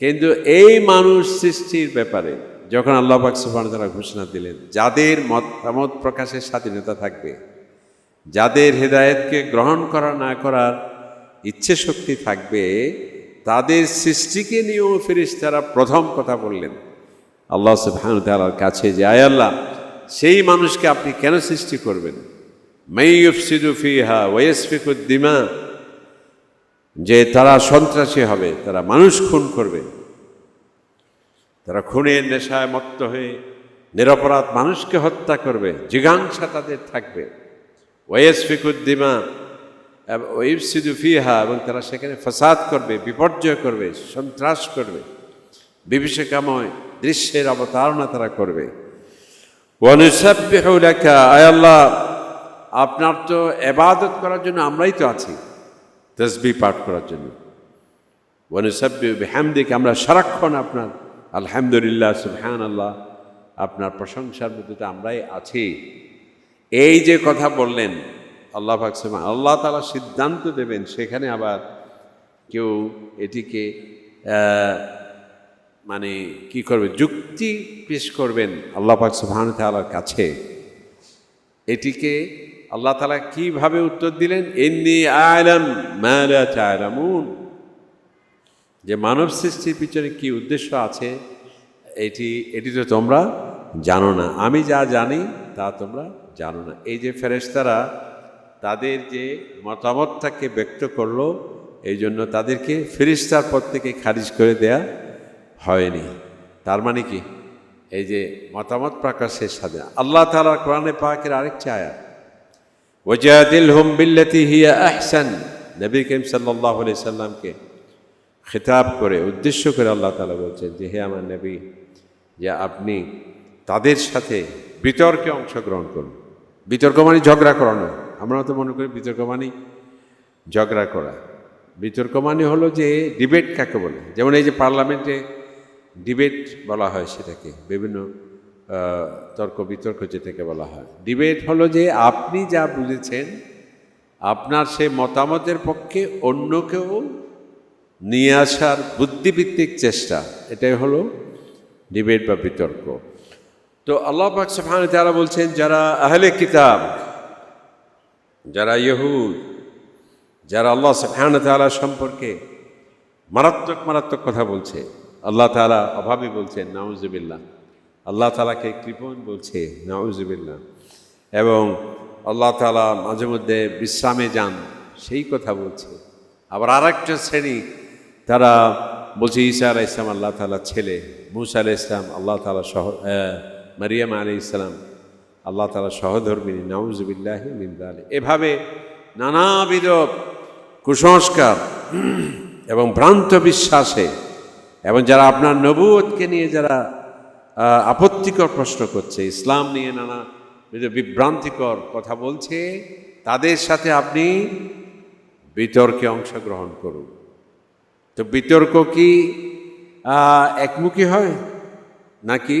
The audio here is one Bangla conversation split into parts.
কিন্তু এই মানুষ সৃষ্টির ব্যাপারে, যখন আল্লাহ পাক সুবহানাহু ওয়া ঘোষণা দিলেন, যাদের মতামত প্রকাশের স্বাধীনতা থাকবে, যাদের হেদায়েতকে গ্রহণ করা, না করার ইচ্ছে শক্তি থাকবে, তাদের সৃষ্টিকে নিয়েও ফেরেশতারা প্রথম কথা বললেন, আল্লাহ ওয়া তাআলার কাছে যে, আয় আল্লাহ, সেই মানুষকে আপনি কেন সৃষ্টি করবেন? মাই ইউফসিদু ফিহা ওয়া ইয়াসফিকু দিমা যে তারা সন্ত্রাসী হবে, তারা মানুষ খুন করবে। তারা খুনের নেশায় মত্ত হয়ে নিরপরাধ মানুষকে হত্যা করবে, জিজ্ঞাংসা তাদের থাকবে। ওয়েস ফিকুদ্দিমা ওয়েবসিদু ফিহা এবং তারা সেখানে ফসাদ করবে, বিপর্যয় করবে, সন্ত্রাস করবে। বিভীষিকাময় দৃশ্যের অবতারণা তারা করবে। আয় আল্লাহ, আপনার তো এবাদত করার জন্য আমরাই তো আছি। তসবি পাঠ করার জন্য। ওয়ানুসাব্বি বিহামদিকে, আমরা সারাক্ষণ আপনার আলহামদুলিল্লাহ সুবহান আল্লাহ আপনার প্রশংসার মধ্যে আমরাই আছি। এই যে কথা বললেন, আল্লাহ পাকসেমা আল্লাহ তালা সিদ্ধান্ত দেবেন, সেখানে আবার কেউ এটিকে মানে কি করবে, যুক্তি পেশ করবেন আল্লাহ পাক সুবহান কাছে। এটিকে আল্লাহ তালা কীভাবে উত্তর দিলেন? এমনি আলম মালা তালামুন যে মানব সৃষ্টির পিছনে কি উদ্দেশ্য আছে, এটি এটি তো তোমরা জানো না। আমি যা জানি, তা তোমরা জানো না। এই যে ফেরেশতারা তাদের যে মতামতটাকে ব্যক্ত করল, এই জন্য তাদেরকে ফেরিস্তার পদ থেকে খারিজ করে দেয়া হয়নি। তার মানে কি? এই যে মতামত প্রকাশের সাথে। আল্লাহ তালা কোরআনে পাকের আরেকটি আয়াত। ওজাদিল হুম বিল্লাতি হিয়া আহসান। নবী করিম সাল্লাহ আলি সাল্লামকে খেতাব করে, উদ্দেশ্য করে আল্লাহ তালা বলছেন যে, হে আমার নবী, যে আপনি তাদের সাথে বিতর্কে অংশগ্রহণ করুন। বিতর্ক মানে ঝগড়া করা নয় আমরা তো মনে করি বিতর্ক মানে ঝগড়া করা। বিতর্ক মানে হলো যে ডিবেট কাকে বলে? যেমন এই যে পার্লামেন্টে ডিবেট বলা হয় সেটাকে, বিভিন্ন তর্ক বিতর্ক যেটাকে বলা হয়। ডিবেট হলো যে আপনি যা বুঝেছেন, আপনার সে মতামতের পক্ষে অন্য কেউ নিয়ে আসার বুদ্ধিভিত্তিক চেষ্টা, এটাই হলো ডিবেট বা বিতর্ক। তো আল্লাহ পাক ওয়া বলছেন, যারা আহলে কিতাব, যারা ইহুদ, যারা আল্লাহ ওয়া তাআলা সম্পর্কে মারাত্মক মারাত্মক কথা বলছে, আল্লাহ তাআলা অভাবী বলছেন, নাউজুবিল্লাহ। আল্লাহ তাআলাকে কৃপণ বলছে, নাউজুবিল্লাহ। এবং আল্লাহ তাআলা মাঝে মধ্যে বিশ্রামে যান, সেই কথা বলছে। আবার আর একটা শ্রেণি, তারা বলছে, ঈসা আলাহ ইসলাম আল্লাহ তাআলা ছেলে, মুসা আলাহ ইসলাম আল্লাহ তাআলা সহ মারিয়াম আলী ইসলাম আল্লাহ তালা সহধর্মিনী, নাউজুবিল্লাহ মিন্দালে এভাবে নানাবিধ কুসংস্কার এবং ভ্রান্ত বিশ্বাসে এবং যারা আপনার নবুয়তকে নিয়ে যারা আপত্তিকর প্রশ্ন করছে। ইসলাম নিয়ে নানা বিভ্রান্তিকর কথা বলছে। তাদের সাথে আপনি বিতর্কে অংশগ্রহণ করুন। তো বিতর্ক কি একমুখী হয় নাকি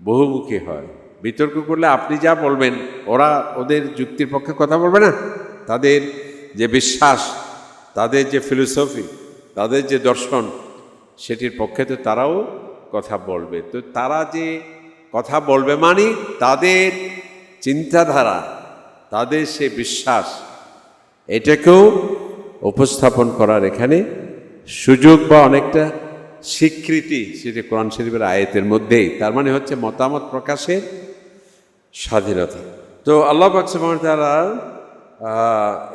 বহুমুখী হয়? বিতর্ক করলে আপনি যা বলবেন, ওরা ওদের যুক্তির পক্ষে কথা বলবে না। তাদের যে বিশ্বাস, তাদের যে ফিলোসফি তাদের যে দর্শন, সেটির পক্ষে তো তারাও কথা বলবে। তো তারা যে কথা বলবে মানে তাদের চিন্তাধারা, তাদের সে বিশ্বাস, এটাকেও উপস্থাপন করার এখানে সুযোগ বা অনেকটা স্বীকৃতি সেটা কোরআন শরীফের আয়াতের মধ্যেই তার মানে হচ্ছে মতামত প্রকাশের স্বাধীনতা। তো আল্লাহ পাকসমান তারা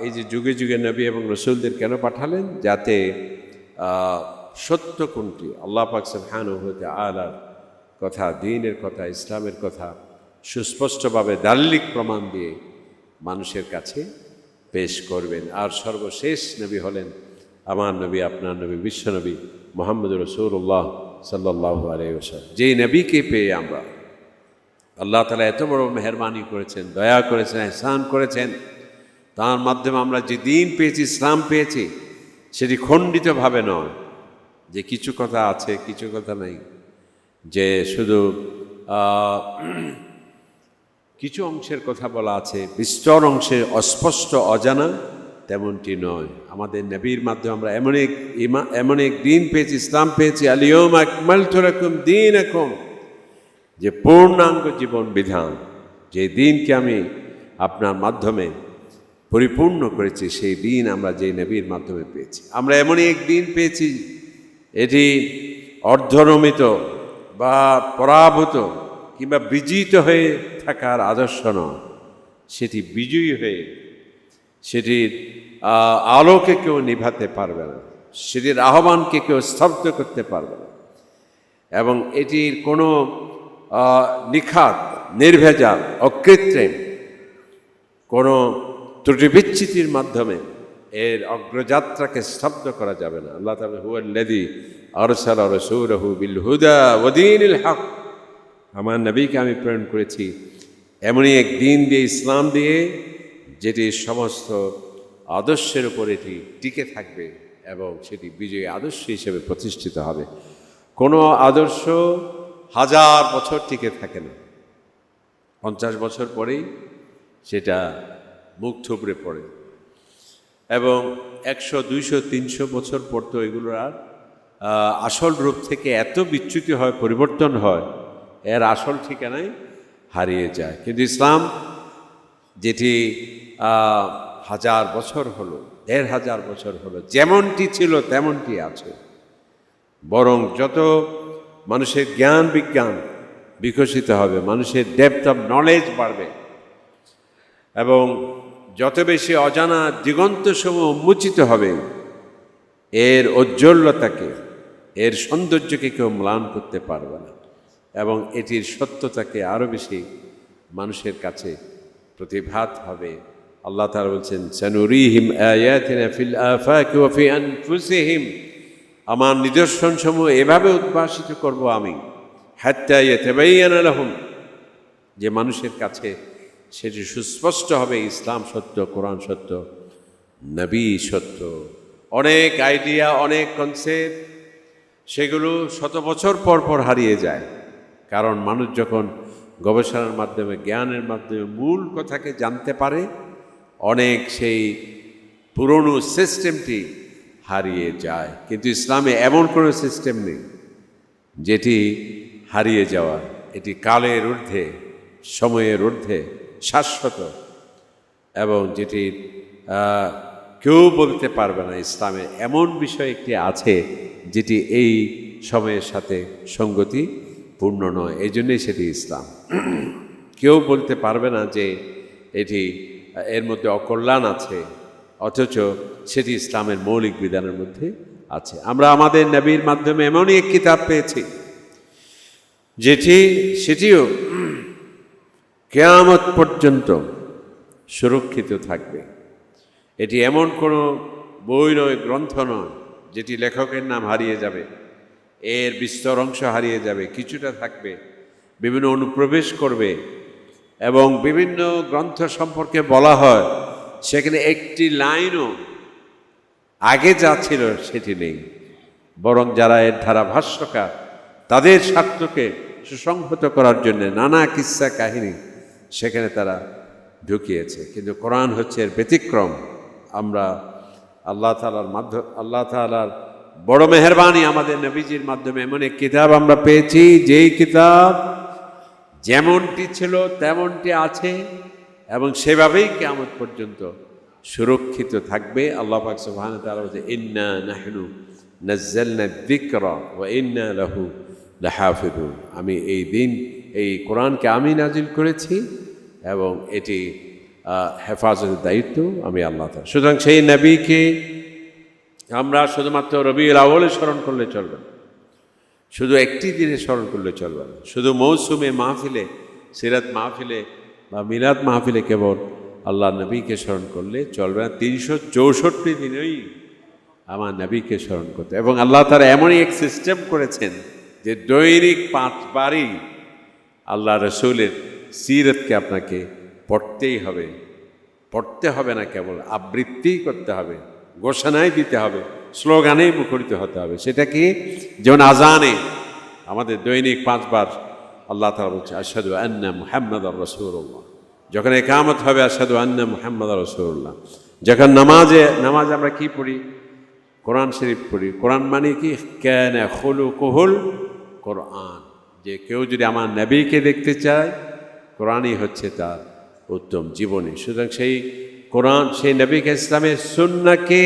এই যে যুগে যুগে নবী এবং রসুলদের কেন পাঠালেন? যাতে সত্য কোনটি? আল্লাহ পাকসব হ্যান হতে আলার কথা, দিনের কথা, ইসলামের কথা সুস্পষ্টভাবে দাল্লিক প্রমাণ দিয়ে মানুষের কাছে পেশ করবেন। আর সর্বশেষ নবী হলেন আমার নবী, আপনার নবী বিশ্বনবী মোহাম্মদ রসুল্লাহ সাল্লাহ আলাইসাল যেই নবীকে পেয়ে আমরা আল্লাহ তালা এত বড় মেহরবানি করেছেন, দয়া করেছেন, এহসান করেছেন। তার মাধ্যমে আমরা যে দিন পেয়েছি, ইসলাম পেয়েছি, সেটি খণ্ডিতভাবে নয়। যে কিছু কথা আছে, কিছু কথা নাই। যে শুধু কিছু অংশের কথা বলা আছে, বিস্তর অংশে অস্পষ্ট অজানা, তেমনটি নয়। আমাদের নবীর মাধ্যমে আমরা এমন এক ইমা, এমন এক দিন পেয়েছি, ইসলাম পেয়েছি আলিয়ম আকমাল তোরকম দিন এখন যে পূর্ণাঙ্গ জীবন বিধান। যে দিনকে আমি আপনার মাধ্যমে পরিপূর্ণ করেছি, সেই দিন আমরা যে নবীর মাধ্যমে পেয়েছি। আমরা এমনই এক দিন পেয়েছি এটি অর্ধনমিত বা পরাভূত কিংবা বিজিত হয়ে থাকার আদর্শ নয়। সেটি বিজয়ী হয়ে সেটির আলোকে কেউ নিভাতে পারবে না। সেটির আহ্বানকে কেউ স্তব্ধ করতে পারবে না। এবং এটির কোনো নিখাত, নির্ভেজাল, অকৃত্রিম কোনো ত্রুটি বিচ্ছিতির মাধ্যমে এর অগ্রযাত্রাকে স্তব্ধ করা যাবে না। আল্লাহ তাআলা হুয়া আল্লাযী আরসালা রাসূলাহু বিল হুদা ওয়া দীনিল হক। আমার নবীকে আমি প্রেরণ করেছি এমনই এক দিন দিয়ে ইসলাম দিয়ে, যেটি সমস্ত আদর্শের উপর এটি টিকে থাকবে এবং সেটি বিজয়ী আদর্শ হিসেবে প্রতিষ্ঠিত হবে। কোনো আদর্শ হাজার বছর টিকে থাকে না। পঞ্চাশ বছর পরেই সেটা মুখ থুবড়ে পড়ে। এবং একশো, দুইশো, তিনশো বছর পর তো এগুলোর আর আসল রূপ থেকে এত বিচ্যুতি হয়, পরিবর্তন হয়, এর আসল ঠিকানায় হারিয়ে যায়। কিন্তু ইসলাম যেটি হাজার বছর হলো, দেড় হাজার বছর হলো, যেমনটি ছিল তেমনটি আছে। বরং যত মানুষের জ্ঞান বিজ্ঞান বিকশিত হবে, মানুষের ডেপথ অফ নলেজ বাড়বে। এবং বেশি অজানা দিগন্তসমূহ উন্মোচিত হবে, এর ঔজ্জ্বল্যতাকে, এর সৌন্দর্যকে কেউ ম্লান করতে পারবে না এবং এটির সত্যতাকে আরও বেশি মানুষের কাছে প্রতিভাত হবে। আল্লাহ তাআলা বলছেন, সানুরিহিম ফিল আফাকি আমার নিদর্শনসমূহ এভাবে উদ্ভাসিত করব আমি, হাত্তা ইয়াতাবায়ানা লাহুম, যে মানুষের কাছে সেটি সুস্পষ্ট হবে, ইসলাম সত্য, কোরআন সত্য, নবী সত্য। অনেক আইডিয়া অনেক কনসেপ্ট সেগুলো শত বছর পর পর হারিয়ে যায়। কারণ মানুষ যখন গবেষণার মাধ্যমে, জ্ঞানের মাধ্যমে মূল কথাকে জানতে পারে, অনেক সেই পুরনো সিস্টেমটি হারিয়ে যায়। কিন্তু ইসলামে এমন কোনো সিস্টেম নেই, যেটি হারিয়ে যাওয়া এটি কালের ঊর্ধ্বে, সময়ের ঊর্ধ্বে। শাশ্বত, এবং যেটি কেউ বলতে পারবে না ইসলামে এমন বিষয় একটি আছে যেটি এই সময়ের সাথে সঙ্গতি পূর্ণ নয়। এই জন্যই সেটি ইসলাম। কেউ বলতে পারবে না যে এটি, এর মধ্যে অকল্যাণ আছে, অথচ সেটি ইসলামের মৌলিক বিধানের মধ্যে আছে। আমরা আমাদের নবীর মাধ্যমে এমনই এক কিতাব পেয়েছি, যেটি, সেটিও কেয়ামত পর্যন্ত সুরক্ষিত থাকবে। এটি এমন কোনো বই নয়, গ্রন্থ নয়, যেটি লেখকের নাম হারিয়ে যাবে, এর বিস্তর অংশ হারিয়ে যাবে, কিছুটা থাকবে, বিভিন্ন অনুপ্রবেশ করবে এবং বিভিন্ন গ্রন্থ সম্পর্কে বলা হয়, সেখানে একটি লাইনও আগে যা ছিল সেটি নেই। বরং যারা এর ধারা ভাষ্যকার তাদের স্বার্থকে সুসংহত করার জন্য নানা কিস্সা কাহিনী সেখানে তারা ঢুকিয়েছে। কিন্তু কোরআন হচ্ছে এর ব্যতিক্রম। আমরা আল্লাহ তালার মাধ্যম আল্লাহ তালার বড় মেহরবানি আমাদের নবীজির মাধ্যমে এমন এক কিতাব আমরা পেয়েছি, যেই কিতাব যেমনটি ছিল তেমনটি আছে এবং সেভাবেই কেমন পর্যন্ত সুরক্ষিত থাকবে। আল্লাহ পাক সুবহানাহু ওয়া তাআলা বলছে, ইন্না নাহনু নাজ্জালনা যিকরা ওয়া ইন্না লাহু লাহাফিজুন। আমি এই দিন এই কোরআনকে আমি নাজিল করেছি এবং এটি হেফাজতের দায়িত্ব আমি আল্লাহ তাআলা। সুতরাং সেই নবীকে আমরা শুধুমাত্র রবিউল আউ্বলে স্মরণ করলে চলবে না। শুধু একটি দিনে স্মরণ করলে চলবে না। শুধু মৌসুমে মাহফিলে, সিরাত মাহফিলে বা মিলাদ মাহফিলে কেবল আল্লাহ নবীকে স্মরণ করলে চলবে না। তিনশো চৌষট্টি দিনেই আমার নবীকে স্মরণ করতে এবং আল্লাহ তারা এমনই এক সিস্টেম করেছেন যে দৈনিক পাঁচবারই আল্লাহ রসুলের সিরতকে আপনাকে পড়তেই হবে। পড়তে হবে না কেবল আবৃত্তি করতে হবে, ঘোষণাই দিতে হবে, স্লোগানেই মুখরিত হতে হবে। সেটা কি? যেমন আজানে আমাদের দৈনিক পাঁচবার আল্লাহ তালা বলছে আসাদু আন্না মুহাম্মদ রসুল্লাহ যখন একামত হবে আসাদু আন্না মুহাম্মদ রসুল্লাহ যখন নামাজে, নামাজ আমরা কি পড়ি? কোরআন শরীফ পড়ি। কোরআন মানে কি? কেন হলু কহুল কোরআন। যে কেউ যদি আমার নবীকে দেখতে চায়, কোরআনই হচ্ছে তার উত্তম জীবনী। সুতরাং সেই কোরআন, সেই নবীকে ইসলামের সুন্নাকে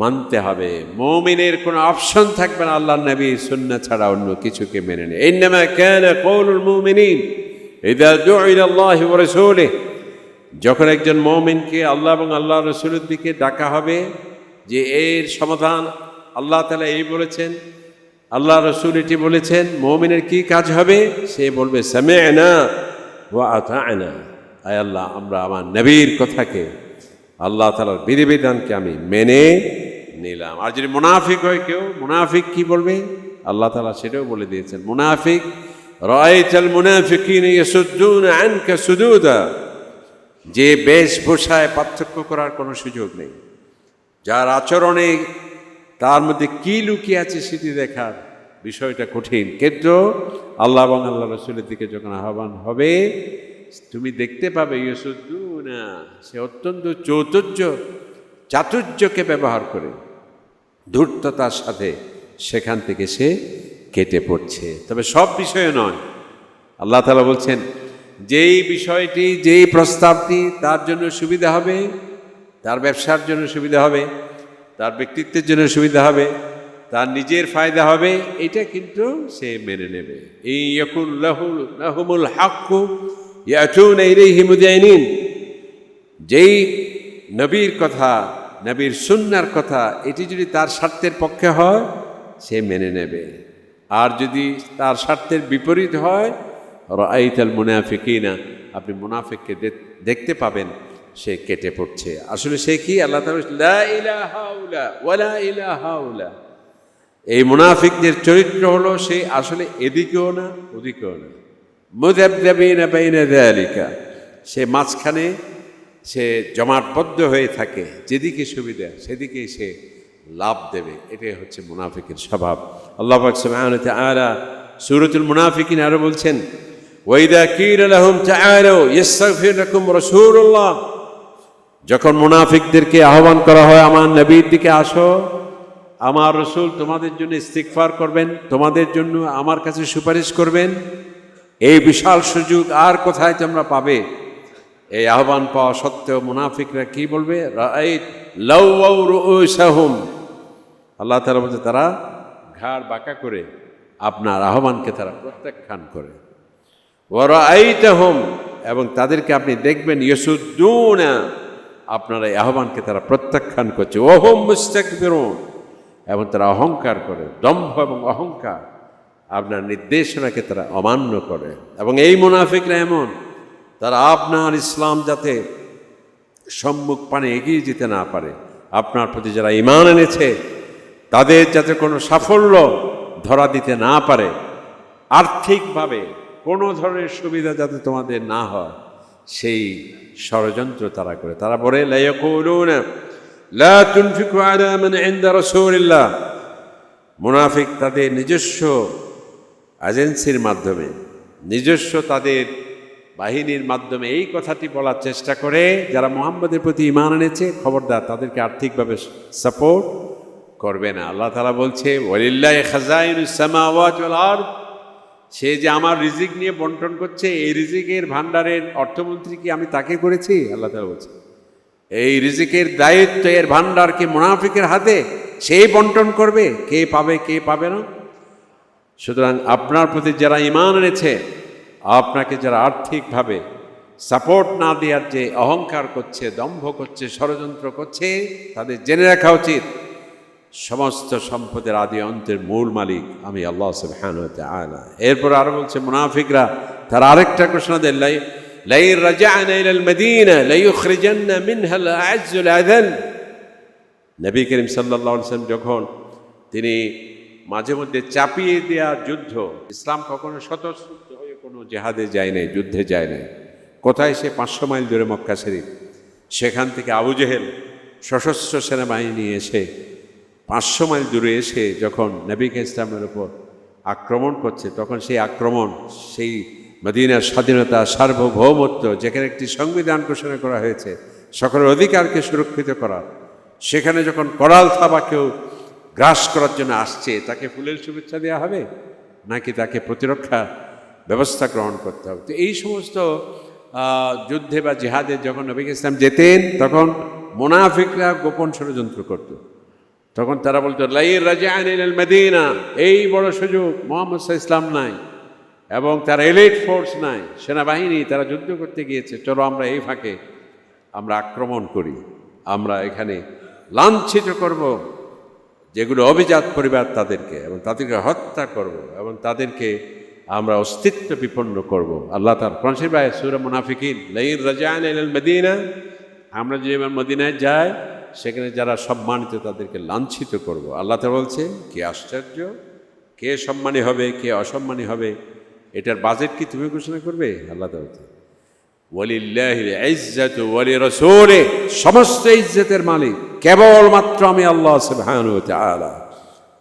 মানতে হবে। মৌমিনের কোনো অপশন থাকবে না আল্লাহ নবী সুন্না ছাড়া অন্য কিছুকে মেনে নেয়। এই কেন যখন একজন মৌমিনকে আল্লাহ এবং আল্লাহ রসুলের দিকে ডাকা হবে, যে এর সমাধান আল্লাহ তালা এই বলেছেন আল্লাহ রসুল এটি বলেছেন, মৌমিনের কি কাজ হবে? সে বলবে সামে না ও আনা আয় আল্লাহ, আমরা আমার নবীর কথাকে, আল্লাহ তালার বিধিবিধানকে আমি মেনে নিলাম। আর যদি মুনাফিক হয় কেউ, মুনাফিক কি বলবে? আল্লাহ তালা সেটাও বলে দিয়েছেন, মুনাফিক রাইতাল মুনাফিকিন সুদুদা। যে বেশভূষায় পার্থক্য করার কোনো সুযোগ নেই। যার আচরণে তার মধ্যে কি লুকিয়ে আছে সেটি দেখার বিষয়টা কঠিন। কিন্তু আল্লাহ এবং আল্লাহ রসুলের দিকে যখন আহ্বান হবে, তুমি দেখতে পাবে না সে অত্যন্ত চৌতুর্য চাতুর্যকে ব্যবহার করে ধূর্ততার সাথে সেখান থেকে সে কেটে পড়ছে। তবে সব বিষয়ে নয়। আল্লাহ তালা বলছেন, যেই বিষয়টি, যেই প্রস্তাবটি তার জন্য সুবিধা হবে, তার ব্যবসার জন্য সুবিধা হবে তার ব্যক্তিত্বের জন্য সুবিধা হবে, তার নিজের ফায়দা হবে, এটা কিন্তু সে মেনে নেবে। এই ইয়াকুল লাহুল লাহুমুল যেই নবীর কথা, নবীর সুন্নার কথা, এটি যদি তার স্বার্থের পক্ষে হয়, সে মেনে নেবে। আর যদি তার স্বার্থের বিপরীত হয় রাইতাল মুনাফিকিনা, আপনি মুনাফিককে দেখতে পাবেন। সে কেটে পড়ছে। আসলে সে কি? আল্লাহ তাআলা বলছেন, লা ইলাহা উলা ওয়ালা ইলাহা উলা। এই মুনাফিকদের চরিত্র হলো সে আসলে এদিকেও না ওদিকেও না। বাইনা সে মাঝখানে সে জমাটবদ্ধ হয়ে থাকে যেদিকে সুবিধা সেদিকে সে লাভ দেবে। এটাই হচ্ছে মুনাফিকের স্বভাব। আল্লাহ তাআলা সূরাতুল মুনাফিকিন আরও বলছেন ওয়াইদা কিল লাহুম তাআলু ইস্তাগফির লাকুম রাসূলুল্লাহ। যখন মুনাফিকদেরকে আহ্বান করা হয়, আমার নবীর দিকে আসো, আমার রসুল তোমাদের জন্য ইস্তিকফার করবেন, তোমাদের জন্য আমার কাছে সুপারিশ করবেন, এই বিশাল সুযোগ আর কোথায় তোমরা পাবে? এই আহ্বান পাওয়া সত্ত্বেও মুনাফিকরা কি বলবে? আল্লাহ তাআলা বলছে, তারা ঘাড় বাঁকা করে আপনার আহ্বানকে তারা প্রত্যাখ্যান করে। ওরাইতাহুম এবং তাদেরকে আপনি দেখবেন, ইয়সুদ্দুনা। আপনার এই আহ্বানকে তারা প্রত্যাখ্যান করছে। ওহম মুস্তাকবিরুন। এবং তারা অহংকার করে, দম্ভ এবং অহংকার আপনার নির্দেশনাকে তারা অমান্য করে। এবং এই মুনাফিকরা এমন, তারা আপনার ইসলাম যাতে সম্মুখ পানে এগিয়ে যেতে না পারে, আপনার প্রতি যারা ইমান এনেছে, তাদের যাতে কোনো সাফল্য ধরা দিতে না পারে, আর্থিকভাবে কোনো ধরনের সুবিধা যাতে তোমাদের না হয়। সেই ষড়যন্ত্র তারা করে। তারা বলে রাসূলিল্লাহ। মুনাফিক তাদের নিজস্ব এজেন্সির মাধ্যমে, নিজস্ব তাদের বাহিনীর মাধ্যমে এই কথাটি বলার চেষ্টা করে, যারা মোহাম্মদের প্রতি ইমান এনেছে, খবরদার তাদেরকে আর্থিকভাবে সাপোর্ট করবে না। আল্লাহ তালা বলছে, ওয়ালিল্লাহ খাজাইনুসামাওয়াত ওয়াল আরদ। সে যে আমার রিজিক নিয়ে বন্টন করছে, এই রিজিকের ভান্ডারের অর্থমন্ত্রী কি আমি তাকে করেছি? আল্লাহ তালা বলছে। এই রিজিকের দায়িত্ব, এর ভান্ডার কি মুনাফিকের হাতে? সেই বন্টন করবে, কে পাবে কে পাবে না? সুতরাং আপনার প্রতি যারা ইমান এনেছে, আপনাকে যারা আর্থিকভাবে সাপোর্ট না দেওয়ার যে অহংকার করছে, দম্ভ করছে, ষড়যন্ত্র করছে, তাদের জেনে রাখা উচিত। সমস্ত সম্পদের আদি অন্তের মূল মালিক আমি আল্লাহ সুবহান আলা এরপর আরও বলছে, মুনাফিকরা তার আরেকটা ঘোষণা দেন, লাই লাই রাজা'না ইলা আল মদিনা লা ইখরিজান্না মিনহা আল আযাল নবী করিম সাল্লাল্লাহু আলাইহি ওয়াসাল্লাম যখন তিনি মাঝে মধ্যে চাপিয়ে দেওয়া যুদ্ধ, ইসলাম কখনো স্বতঃস্ফূর্ত হয়ে কোনো জেহাদে যায় নাই, যুদ্ধে যায় নাই। কোথায় সে পাঁচশো মাইল দূরে মক্কা শরীফ? সেখান থেকে আবু জেহেল সশস্ত্র সেনাবাহিনী এসে পাঁচশো মাইল দূরে এসে যখন নবীকে ইসলামের উপর আক্রমণ করছে, তখন সেই আক্রমণ, সেই মদিনার স্বাধীনতা, সার্বভৌমত্ব, যেখানে একটি সংবিধান ঘোষণা করা হয়েছে, সকলের অধিকারকে সুরক্ষিত করা, সেখানে যখন করাল থাবা কেউ গ্রাস করার জন্য আসছে, তাকে ফুলের শুভেচ্ছা দেওয়া হবে? নাকি তাকে প্রতিরক্ষা ব্যবস্থা গ্রহণ করতে হবে? তো এই সমস্ত যুদ্ধে বা জেহাদে যখন নবী ইসলাম যেতেন, তখন মোনাফিকরা গোপন ষড়যন্ত্র করত। তখন তারা বলতো লাইর রাজা আনিল মেদিনা। এই বড় সুযোগ মোহাম্মদ ইসলাম নাই এবং তার এলিট ফোর্স নাই। সেনাবাহিনী তারা যুদ্ধ করতে গিয়েছে। চলো আমরা এই ফাঁকে আমরা আক্রমণ করি। আমরা এখানে লাঞ্ছিত করব। যেগুলো অভিজাত পরিবার তাদেরকে এবং তাদেরকে হত্যা করব এবং তাদেরকে আমরা অস্তিত্ব বিপন্ন করব। আল্লাহ তার ফ্রান্সির ভাই সুর মুনাফিকিন, লাইন রাজান এল মদিনা। আমরা যে এবার মদিনায় যাই সেখানে যারা সম্মানিত, তাদেরকে লাঞ্ছিত করব। আল্লাহ তা বলছে, কে আশ্চর্য? কে সম্মানী হবে? কে অসম্মানী হবে? এটার বাজেট কি তুমি ঘোষণা করবে? আল্লাহ তা বলছে ইজ্জাতু ওয়ালি রাসূলি সমস্ত ইজ্জতের মালিক, কেবলমাত্র আমি আল্লাহ সুবহানাহু ওয়া তাআলা।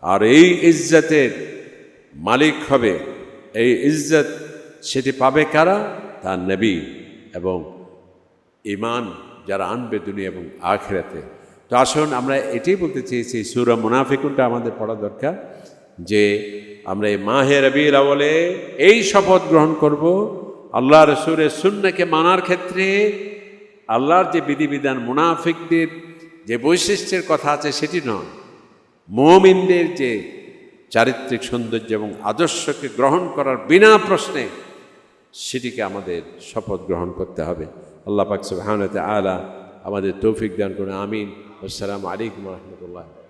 আর এই ইজ্জতের মালিক হবে, এই ইজ্জত সেটি পাবে কারা? তার নবী এবং ইমান যারা আনবে দুনিয়া এবং আখেরাতে। তো আসুন আমরা এটাই বলতে চেয়েছি, সুরা মুনাফিকুনটা আমাদের পড়া দরকার, যে আমরা এই মাহে রবির আওয়ালে এই শপথ গ্রহণ করব, আল্লাহ রসুরের সুন্নাকে মানার ক্ষেত্রে আল্লাহর যে বিধিবিধান, মুনাফিকদের যে বৈশিষ্ট্যের কথা আছে সেটি নয়। মমিনদের যে চারিত্রিক সৌন্দর্য এবং আদর্শকে গ্রহণ করার বিনা প্রশ্নে সেটিকে আমাদের শপথ গ্রহণ করতে হবে। আল্লাহ পাক সুবহানাহু আলা আমাদের তৌফিক দান করুন, আমিন। Wassalamualaikum warahmatullahi wabarakatuh.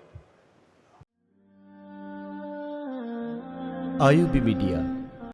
Ayubi Media.